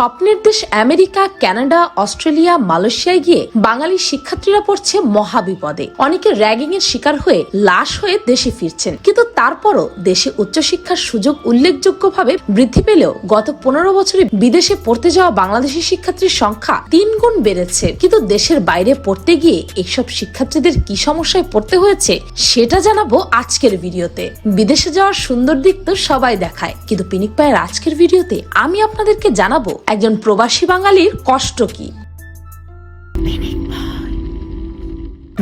স্বপ্নের দেশ America, Canada, Australia, মালয়েশিয়ায় গিয়ে বাঙালি শিক্ষার্থীরা পড়ছে মহাবিপদে। অনেকে র্যাগিং এর শিকার হয়ে লাশ হয়ে দেশে ফিরছেন। কিন্তু তারপরও দেশে উচ্চশিক্ষার সুযোগ উল্লেখযোগ্যভাবে বৃদ্ধি পেলেও গত পনেরো বছরে বিদেশে পড়তে যাওয়া বাংলাদেশি শিক্ষার্থীর সংখ্যা তিন গুণ বেড়েছে। কিন্তু দেশের বাইরে পড়তে গিয়ে এইসব শিক্ষার্থীদের কি সমস্যায় পড়তে হয়েছে, সেটা জানাব আজকের ভিডিওতে। বিদেশে যাওয়ার সুন্দর দিক তো সবাই দেখায়। কিন্তু পিনিক পায়ের আজকের ভিডিওতে আমি আপনাদেরকে জানাব একজন প্রবাসী বাঙালির কষ্ট কি?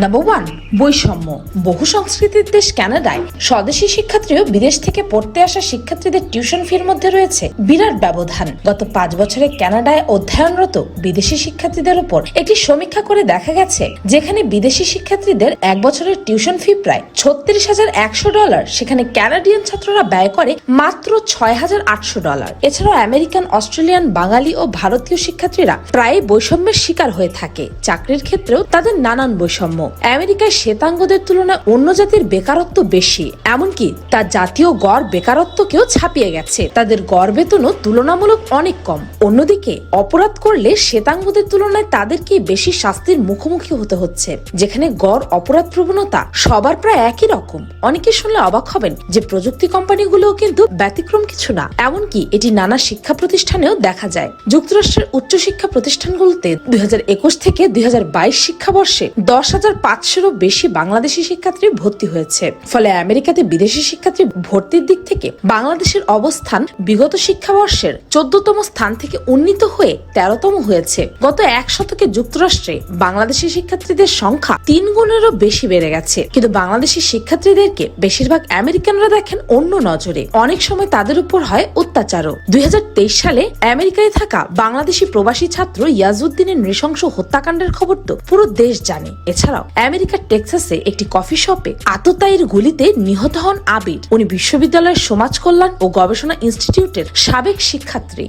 নাম্বার ওয়ান বৈষম্য। বহু সংস্কৃতির দেশ কানাডায় স্বদেশী শিক্ষার্থীও বিদেশ থেকে পড়তে আসা শিক্ষার্থীদের টিউশন ফির মধ্যে রয়েছে। বিরাট ব্যবধান। গত পাঁচ বছরে কানাডায় অধ্যয়নরত বিদেশি শিক্ষার্থীদের উপর একটি সমীক্ষা করে দেখা গেছে, যেখানে বিদেশি শিক্ষার্থীদের এক বছরের টিউশন ফি প্রায় ছত্রিশ হাজার একশো ডলার, সেখানে কানাডিয়ান ছাত্ররা ব্যয় করে মাত্র ছয় হাজার আটশো ডলার। এছাড়াও আমেরিকান, অস্ট্রেলিয়ান, বাঙালি ও ভারতীয় শিক্ষার্থীরা প্রায় বৈষম্যের শিকার হয়ে থাকে। চাকরির ক্ষেত্রেও তাদের নানান বৈষম্য। আমেরিকায় শ্বেতাঙ্গদের তুলনায় অন্য জাতির বেকারত্ব বেশি, এমনকি তার জাতীয় গড় বেকারত্বকেও ছাপিয়ে গেছে। তাদের গড় বেতনও তুলনামূলক অনেক কম। অন্যদিকে, অপরাধ করলে শ্বেতাঙ্গদের তুলনায় তাদেরকে বেশি শাস্তির মুখোমুখি হতে হচ্ছে, যেখানে গড় অপরাধ প্রবণতা সবার প্রায় একই রকম। অনেকে শুনলে অবাক হবেন যে প্রযুক্তি কোম্পানিগুলোও কিন্তু ব্যতিক্রম কিছু না, এমনকি এটি নানা শিক্ষা প্রতিষ্ঠানেও দেখা যায়। যুক্তরাষ্ট্রের উচ্চশিক্ষা প্রতিষ্ঠানগুলোতে দুই হাজার একুশ থেকে দুই হাজার বাইশ শিক্ষাবর্ষে দশ হাজার পাঁচশোরও বেশি বাংলাদেশি শিক্ষার্থী ভর্তি হয়েছে। ফলে আমেরিকাতে বিদেশি শিক্ষার্থী ভর্তির দিক থেকে বাংলাদেশের অবস্থান বিগত শিক্ষাবর্ষের চোদ্দতম স্থান থেকে উন্নীত হয়ে তেরোতম হয়েছে। গত এক শতকে যুক্তরাষ্ট্রে বাংলাদেশি শিক্ষার্থীদের সংখ্যা তিন গুণেরও বেশি বেড়ে গেছে। কিন্তু বাংলাদেশি শিক্ষার্থীদেরকে বেশিরভাগ আমেরিকানরা দেখেন অন্য নজরে। অনেক সময় তাদের উপর হয় অত্যাচারও। দুই হাজার তেইশ সালে আমেরিকায় থাকা বাংলাদেশি প্রবাসী ছাত্র ইয়াজউদ্দিনের নৃশংস হত্যাকাণ্ডের খবর তো পুরো দেশ জানে। এছাড়াও আমেরিকার টেক্সাসে একটি কফি শপে আততায়ীর গুলিতে নিহত হন আবির। উনি বিশ্ববিদ্যালয়ের সমাজ কল্যাণ ও গবেষণা ইনস্টিটিউটের সাবেক শিক্ষার্থী।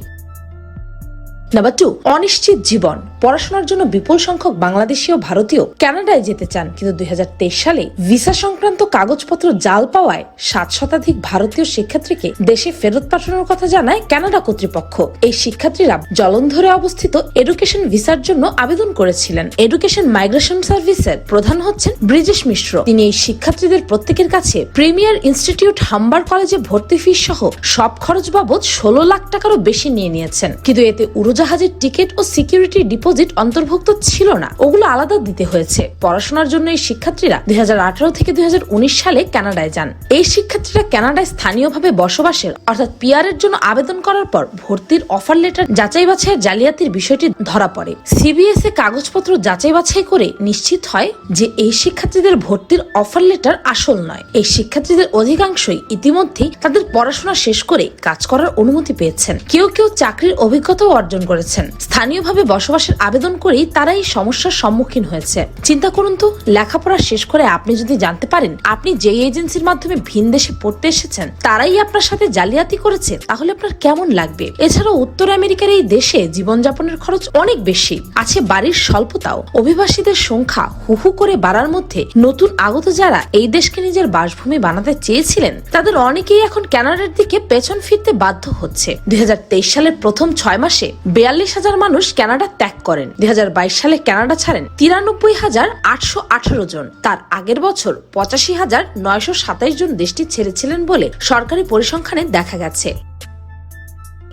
নাম্বার টু অনিশ্চিত জীবন। পড়াশোনার জন্য বিপুল সংখ্যক বাংলাদেশি ও ভারতীয় কানাডায় যেতে চান। কিন্তু দুই হাজার তেইশ সালে ভিসা সংক্রান্ত কাগজপত্র জাল পাওয়ায় সাত শতাধিক ভারতীয় শিক্ষার্থীকে দেশে ফেরত পাঠানোর কথা জানায় কানাডা কর্তৃপক্ষ। এই শিক্ষার্থীরা জলন্ধরে অবস্থিত এডুকেশন ভিসার জন্য আবেদন করেছিলেন। এডুকেশন মাইগ্রেশন সার্ভিসের প্রধান হচ্ছেন ব্রিজেশ মিশ্র। তিনি এই শিক্ষার্থীদের প্রত্যেকের কাছে প্রিমিয়ার ইনস্টিটিউট হাম্বার কলেজে ভর্তি ফি সহ সব খরচ বাবদ ষোলো লাখ টাকারও বেশি নিয়ে নিয়েছেন। কিন্তু এতে উড়োজাহাজের টিকিট ও সিকিউরিটি ডিপোজিট অন্তর্ভুক্ত ছিল না। ওগুলো আলাদা দিতে হয়েছে। পড়াশোনার জন্য এই শিক্ষার্থীরা দু হাজার আঠারো থেকে দু হাজার উনিশ সালে কানাডায় যান। এই শিক্ষার্থীরা কানাডায় স্থানীয়ভাবে বসবাসের, অর্থাৎ পিআর এর জন্য আবেদন করার পর ভর্তির অফার লেটার যাচাই বাছাইয়ের জালিয়াতির বিষয়টি ধরা পড়ে। সিবিএস এ কাগজপত্র যাচাই বাছাই করে নিশ্চিত হয় যে এই শিক্ষার্থীদের ভর্তির অফার লেটার আসল নয়। এই শিক্ষার্থীদের অধিকাংশই ইতিমধ্যেই তাদের পড়াশোনা শেষ করে কাজ করার অনুমতি পেয়েছেন। কেউ কেউ চাকরির অভিজ্ঞতাও অর্জন করেছেন। স্থানীয়ভাবে বসবাসের আবেদন করেই তারা এই সমস্যার সম্মুখীন হয়েছে। চিন্তা করুন তো, লেখাপড়া শেষ করে আপনি যদি জানতে পারেন, আপনি যে এজেন্সির মাধ্যমে ভিন দেশে পড়তে এসেছেন, তারাই আপনার সাথে জালিয়াতি করেছে, তাহলে আপনার কেমন লাগবে? এছাড়াও উত্তর আমেরিকার এই দেশে জীবনযাপনের খরচ অনেক বেশি। আছে বাড়ির স্বল্পতাও। অভিবাসীদের সংখ্যা হুহু করে বাড়ার মধ্যে নতুন আগত যারা এই দেশকে নিজের বাসভূমি বানাতে চেয়েছিলেন, তাদের অনেকেই এখন ক্যানাডার দিকে পেছন ফিরতে বাধ্য হচ্ছে। দুই হাজার তেইশ সালের প্রথম ছয় মাসে বিয়াল্লিশ হাজার মানুষ ক্যানাডা ত্যাগ করেন। দু হাজার বাইশ সালে কানাডা ছাড়েন তিরানব্বই হাজার আটশো আঠারো জন। তার আগের বছর পঁচাশি হাজার নয়শো সাতাইশ জন দেশটি ছেড়েছিলেন বলে সরকারি পরিসংখ্যানে দেখা গেছে।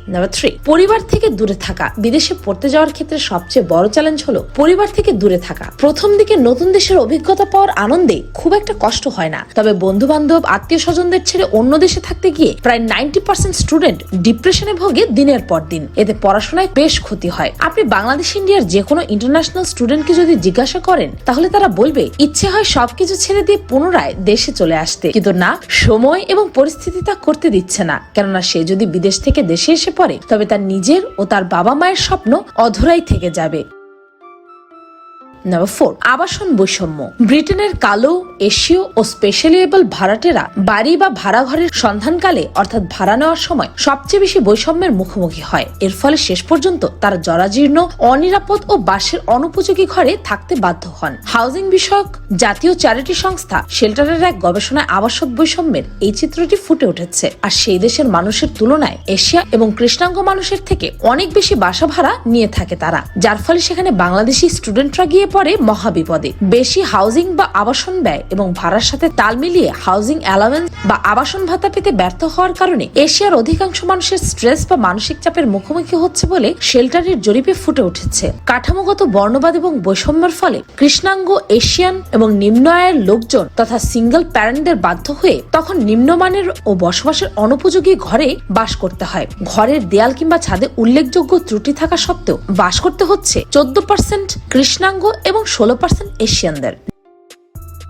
নাম্বার থ্রি পরিবার থেকে দূরে থাকা। বিদেশে পড়তে যাওয়ার ক্ষেত্রে সবচেয়ে বড় চ্যালেঞ্জ হলো পরিবার থেকে দূরে থাকা। প্রথম দিকে নতুন দেশের অভিজ্ঞতা পাওয়ার আনন্দে খুব একটা কষ্ট হয় না। তবে বন্ধু বান্ধব আত্মীয় স্বজনদের ছেড়ে অন্য দেশে থাকতে গিয়ে প্রায় নাইনটি পার্সেন্ট স্টুডেন্ট ডিপ্রেশনে ভোগে দিনের পর দিন। এতে পড়াশোনায় বেশ ক্ষতি হয়। আপনি বাংলাদেশ, ইন্ডিয়ার যে কোনো ইন্টারন্যাশনাল স্টুডেন্টকে যদি জিজ্ঞাসা করেন, তাহলে তারা বলবে, ইচ্ছে হয় সবকিছু ছেড়ে দিয়ে পুনরায় দেশে চলে আসতে। কিন্তু না, সময় এবং পরিস্থিতি তা করতে দিচ্ছে না। কেননা সে যদি বিদেশ থেকে দেশে এসে পড়ে তবে তার নিজের ও তার বাবা মায়ের স্বপ্ন অধরাই থেকে যাবে। নাম্বার ফোর আবাসন বৈষম্য। ব্রিটেনের কালো, এশীয় ও স্পেশালি এবল ভাড়াটেরা বাড়ি বা ভাড়া ঘরের সন্ধানকালে, অর্থাৎ ভাড়া নেওয়ার সময়, সবচেয়ে বেশি বৈষম্যের মুখোমুখি হয়। এর ফলে শেষ পর্যন্ত তারা জরাজীর্ণ, অনিরাপদ ও বাসের অনুপযোগী ঘরে থাকতে বাধ্য হন। হাউজিং বিষয়ক জাতীয় চ্যারিটি সংস্থা শেল্টারের এক গবেষণায় আবাসক বৈষম্যের এই চিত্রটি ফুটে উঠেছে। আর সেই দেশের মানুষের তুলনায় এশিয়া এবং কৃষ্ণাঙ্গ মানুষের থেকে অনেক বেশি বাসা ভাড়া নিয়ে থাকে তারা। যার ফলে সেখানে বাংলাদেশি স্টুডেন্টরা গিয়ে পড়ে মহাবিপদে। বেশি হাউজিং বা আবাসন ব্যয় এবং ভাড়ার সাথে তাল মিলিয়ে হাউজিং অ্যালাওয়েন্স বা আবাসন ভাতা পেতে ব্যর্থ হওয়ার কারণে এশিয়ার অধিকাংশ মানুষের স্ট্রেস বা মানসিক চাপের মুখোমুখি হচ্ছে বলে শেল্টারের জরিপে ফুটে উঠেছে। কাঠামোগত বর্ণবাদ এবং বৈষম্যের ফলে কৃষ্ণাঙ্গ, এশিয়ান এবং নিম্ন আয়ের লোকজন তথা সিঙ্গেল প্যারেন্টদের বাধ্য হয়ে তখন নিম্নমানের ও বসবাসের অনুপযোগী ঘরে বাস করতে হয়। ঘরের দেয়াল কিংবা ছাদে উল্লেখযোগ্য ত্রুটি থাকা সত্ত্বেও বাস করতে হচ্ছে চোদ্দ পার্সেন্ট কৃষ্ণাঙ্গ এবং ষোলো পার্সেন্ট এশিয়ানদের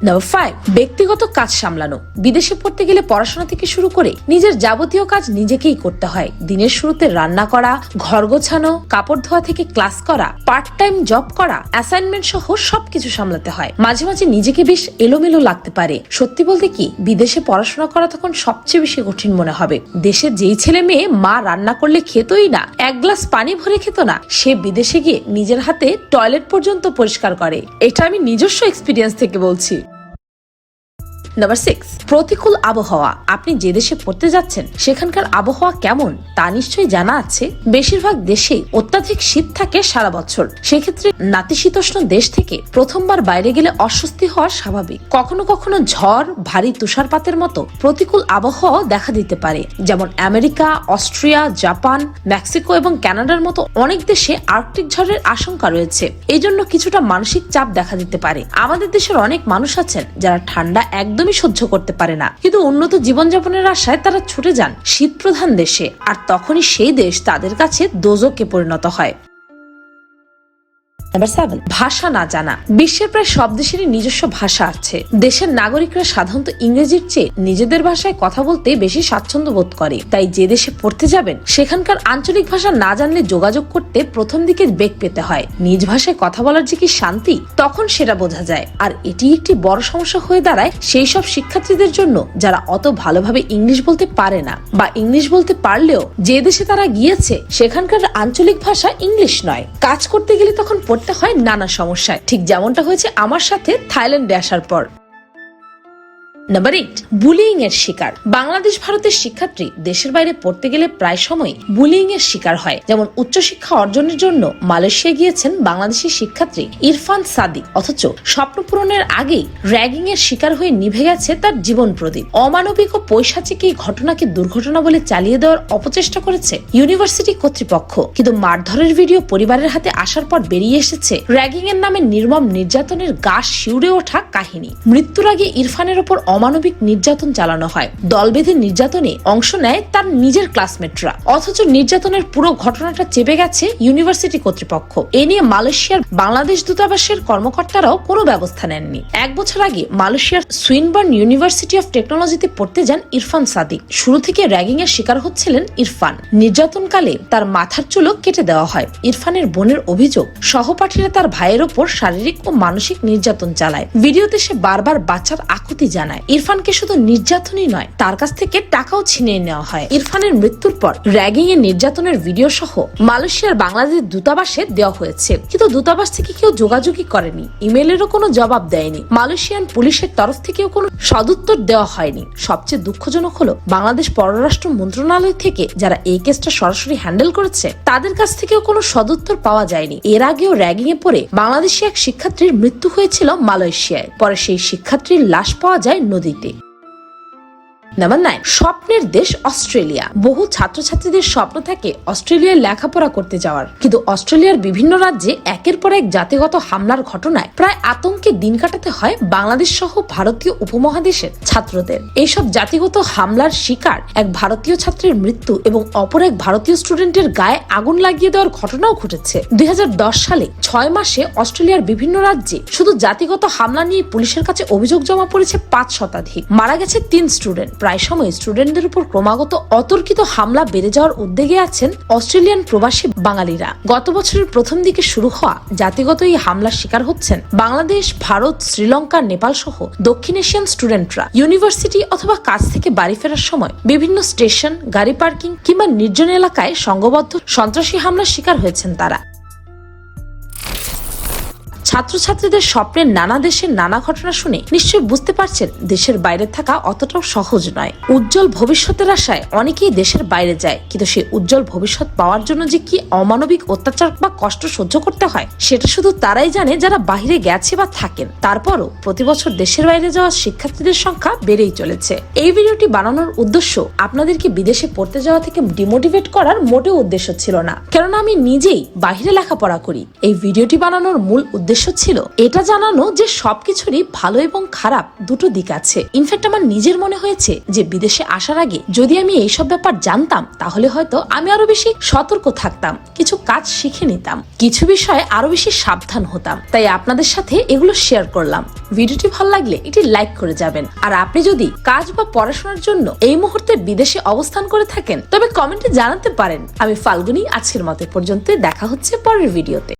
নাম্বার ফাইভ ব্যক্তিগত কাজ সামলানো। বিদেশে পড়তে গেলে পড়াশোনা থেকে শুরু করে নিজের যাবতীয় কাজ নিজেকেই করতে হয়। দিনের শুরুতে রান্না করা, ঘর গোছানো, কাপড় ধোয়া থেকে ক্লাস করা পার্ট টাইম জব করা অ্যাসাইনমেন্ট সহ সবকিছু সামলাতে হয়। মাঝে মাঝে নিজেকে বেশ এলোমেলো লাগতে পারে। সত্যি বলতে কি, বিদেশে পড়াশোনা করা তখন সবচেয়ে বেশি কঠিন মনে হবে। দেশের যেই ছেলে মেয়ে মা রান্না করলে খেতই না, এক গ্লাস পানি ভরে খেত না, সে বিদেশে গিয়ে নিজের হাতে টয়লেট পর্যন্ত পরিষ্কার করে। এটা আমি নিজস্ব এক্সপিরিয়েন্স থেকে বলছি। নাম্বার সিক্স প্রতিকূল আবহাওয়া। আপনি যে দেশে পড়তে যাচ্ছেন, সেখানকার আবহাওয়া কেমন তা নিশ্চয়ই জানা আছে। বেশিরভাগ দেশেই অত্যাধিক শীত থাকে সারা বছর। সেক্ষেত্রে নাতিশীতোষ্ণ দেশ থেকে প্রথমবার বাইরে গেলে অস্বস্তি হওয়া স্বাভাবিক। কখনো কখনো ঝড়, ভারী তুষারপাতের মতো প্রতিকূল আবহাওয়া দেখা দিতে পারে। যেমন আমেরিকা, অস্ট্রিয়া, জাপান, মেক্সিকো এবং কানাডার মতো অনেক দেশে আর্কটিক ঝড়ের আশঙ্কা রয়েছে। এই জন্য কিছুটা মানসিক চাপ দেখা দিতে পারে। আমাদের দেশের অনেক মানুষ আছেন যারা ঠান্ডা একদমই সহ্য করতে পারে না। কিন্তু উন্নত জীবনযাপনের আশায় তারা ছুটে যান শীত প্রধান দেশে। আর তখনই সেই দেশ তাদের কাছে দোজকে পরিণত হয়। নাম্বার সেভেন ভাষা না জানা। বিশ্বের প্রায় সব দেশেরই নিজস্ব ভাষা আছে। দেশের নাগরিকরা সাধারণত ইংরেজির চেয়ে নিজেদের ভাষায় কথা বলতে বেশি স্বাচ্ছন্দ্য বোধ করে। তাই যে দেশে পড়তে যাবেন, সেখানকার আঞ্চলিক ভাষা না জানলে যোগাযোগ করতে প্রথম দিকে বেগ পেতে হয়। নিজ ভাষায় কথা বলার যে কি শান্তি, তখন সেটা বোঝা যায়। আর এটি একটি বড় সমস্যা হয়ে দাঁড়ায় সেই সব শিক্ষার্থীদের জন্য, যারা অত ভালোভাবে ইংলিশ বলতে পারে না। বা ইংলিশ বলতে পারলেও যে দেশে তারা গিয়েছে, সেখানকার আঞ্চলিক ভাষা ইংলিশ নয়। কাজ করতে গেলে তখন পড়তে হয় নানা সমস্যায়। ঠিক যেমনটা হয়েছে আমার সাথে থাইল্যান্ডে আসার পর। নাম্বার এইট বুলিং এর শিকার। বাংলাদেশ ভারতের শিক্ষার্থী দেশের বাইরে পড়তে গেলে প্রায় সময় বুলিং এর শিকার হয়। যেমন উচ্চশিক্ষা অর্জনের জন্য মালয়েশিয়া গিয়েছেন বাংলাদেশি শিক্ষার্থী ইরফান সাদিক। অথচ স্বপ্ন পূরণের আগেই র্যাগিং এর শিকার হয়ে নিভে গেছে তার জীবন প্রদীপ। অমানবিক ও পৈশাচিক এই ঘটনাকে দুর্ঘটনা বলে চালিয়ে দেওয়ার অপচেষ্টা করেছে ইউনিভার্সিটি কর্তৃপক্ষ। কিন্তু মারধরের ভিডিও পরিবারের হাতে আসার পর বেরিয়ে এসেছে র্যাগিং এর নামে নির্মম নির্যাতনের গা শিউরে ওঠা কাহিনী। মৃত্যুর আগে ইরফানের ওপর অমানবিক নির্যাতন চালানো হয়। দল বেঁধে নির্যাতনে অংশ নেয় তার নিজের ক্লাসমেটরা অথচ নির্যাতনের পুরো ঘটনাটা চেপে গেছে ইউনিভার্সিটি কর্তৃপক্ষ। এ নিয়ে মালয়েশিয়ার বাংলাদেশ দূতাবাসের কর্মকর্তারাও কোনো ব্যবস্থা নেননি। এক বছর আগে মালয়েশিয়ার সুইনবার্ন ইউনিভার্সিটি অফ টেকনোলজিতে পড়তে যান ইরফান সাদিক। শুরু থেকে র্যাগিং এর শিকার হচ্ছিলেন ইরফান। নির্যাতনকালে তার মাথার চুলও কেটে দেওয়া হয়। ইরফানের বোনের অভিযোগ, সহপাঠীরা তার ভাইয়ের ওপর শারীরিক ও মানসিক নির্যাতন চালায়। ভিডিওতে সে বারবার বাচ্চার আকুতি জানায়। ইরফানকে শুধু নির্যাতনই নয়, তার কাছ থেকে টাকাও ছিনিয়ে নেওয়া হয়। ইরফানের মৃত্যুর পর র্যাগিং এর নির্যাতনের ভিডিও সহ মালয়েশিয়ার বাংলাদেশ দূতাবাসে দেওয়া হয়েছে। কিন্তু দূতাবাস থেকে কেউ যোগাযোগই করেনি, ইমেলেরও কোনো জবাব দেয়নি। মালয়েশিয়ান পুলিশের তরফ থেকেও কোনো সদুত্তর দেওয়া হয়নি। সবচেয়ে দুঃখজনক হলো, বাংলাদেশ পররাষ্ট্র মন্ত্রণালয় থেকে যারা এই কেসটা সরাসরি হ্যান্ডেল করেছে, তাদের কাছ থেকেও কোনো সদুত্তর পাওয়া যায়নি। এর আগেও র্যাগিং এ পড়ে বাংলাদেশি এক শিক্ষার্থীর মৃত্যু হয়েছিল মালয়েশিয়ায়। পরে সেই শিক্ষার্থীর লাশ পাওয়া যায় নদীতে নাম্বার নাইন স্বপ্নের দেশ অস্ট্রেলিয়া। বহু ছাত্রছাত্রীদের স্বপ্ন থাকে অস্ট্রেলিয়ায় লেখাপড়া করতে যাওয়ার। কিন্তু অস্ট্রেলিয়ার বিভিন্ন রাজ্যে একের পর এক জাতিগত হামলার ঘটনায় প্রায় আতঙ্কে দিন কাটাতে হয় বাংলাদেশ সহ ভারতীয় উপমহাদেশের ছাত্রদের। এইসব জাতিগত হামলার শিকার এক ভারতীয় ছাত্রের মৃত্যু এবং অপর এক ভারতীয় স্টুডেন্টের গায়ে আগুন লাগিয়ে দেওয়ার ঘটনাও ঘটেছে। দুই হাজার দশ সালে ছয় মাসে অস্ট্রেলিয়ার বিভিন্ন রাজ্যে শুধু জাতিগত হামলা নিয়ে পুলিশের কাছে অভিযোগ জমা পড়েছে পাঁচ শতাধিক। মারা গেছে তিন স্টুডেন্ট। প্রায় সময় স্টুডেন্টদের উপর ক্রমাগত অতর্কিত হামলা বেড়ে যাওয়ার উদ্যোগে আছেন অস্ট্রেলিয়ান প্রবাসী বাঙালিরা। গত বছরের প্রথম দিকে শুরু হওয়া জাতিগত এই হামলার শিকার হচ্ছেন বাংলাদেশ, ভারত, শ্রীলঙ্কা, নেপাল সহ দক্ষিণ এশিয়ান স্টুডেন্টরা ইউনিভার্সিটি অথবা কাজ থেকে বাড়ি ফেরার সময় বিভিন্ন স্টেশন, গাড়ি পার্কিং কিংবা নির্জন এলাকায় সংঘবদ্ধ সন্ত্রাসী হামলার শিকার হয়েছেন তারা। ছাত্রছাত্রীদের স্বপ্নের নানা দেশের নানা ঘটনা শুনে নিশ্চয়ই বুঝতে পারছেন দেশের বাইরে থাকা অতটাও সহজ নয়। উজ্জ্বল ভবিষ্যতের আশায় অনেকেই দেশের বাইরে যায়, কিন্তু সেই উজ্জ্বল ভবিষ্যৎ পাওয়ার জন্য যে কি অমানবিক অত্যাচার বা কষ্ট সহ্য করতে হয়, সেটা শুধু তারাই জানে যারা বাইরে গেছে বা থাকেন। তারপরও প্রতি বছর দেশের বাইরে যাওয়া শিক্ষার্থীদের সংখ্যা বেড়েই চলেছে। এই ভিডিওটি বানানোর উদ্দেশ্য, আপনাদেরকে বিদেশে পড়তে যাওয়া থেকে ডিমোটিভেট করার মোটেও উদ্দেশ্য ছিল না। কেননা আমি নিজেই বাইরে লেখাপড়া করি। এই ভিডিওটি বানানোর মূল উদ্দেশ্য ছিল এটা জানানো যে সবকিছুরই ভালো এবং খারাপ দুটো দিক আছে। ইনফ্যাক্ট আমার নিজের মনে হয়েছে যে বিদেশে আসার আগে যদি আমি এইসব ব্যাপার জানতাম, তাহলে হয়তো আমি আরও বেশি সতর্ক থাকতাম, কিছু কাজ শিখে নিতাম, কিছু বিষয়ে আরও বেশি সাবধান হতাম। তাই আপনাদের সাথে এগুলো শেয়ার করলাম। ভিডিওটি ভালো লাগলে এটি লাইক করে যাবেন। আর আপনি যদি কাজ বা পড়াশোনার জন্য এই মুহূর্তে বিদেশে অবস্থান করে থাকেন, তবে কমেন্টে জানাতে পারেন। আমি ফাল্গুনি আজকের মতো পর্যন্ত, দেখা হচ্ছে পরের ভিডিওতে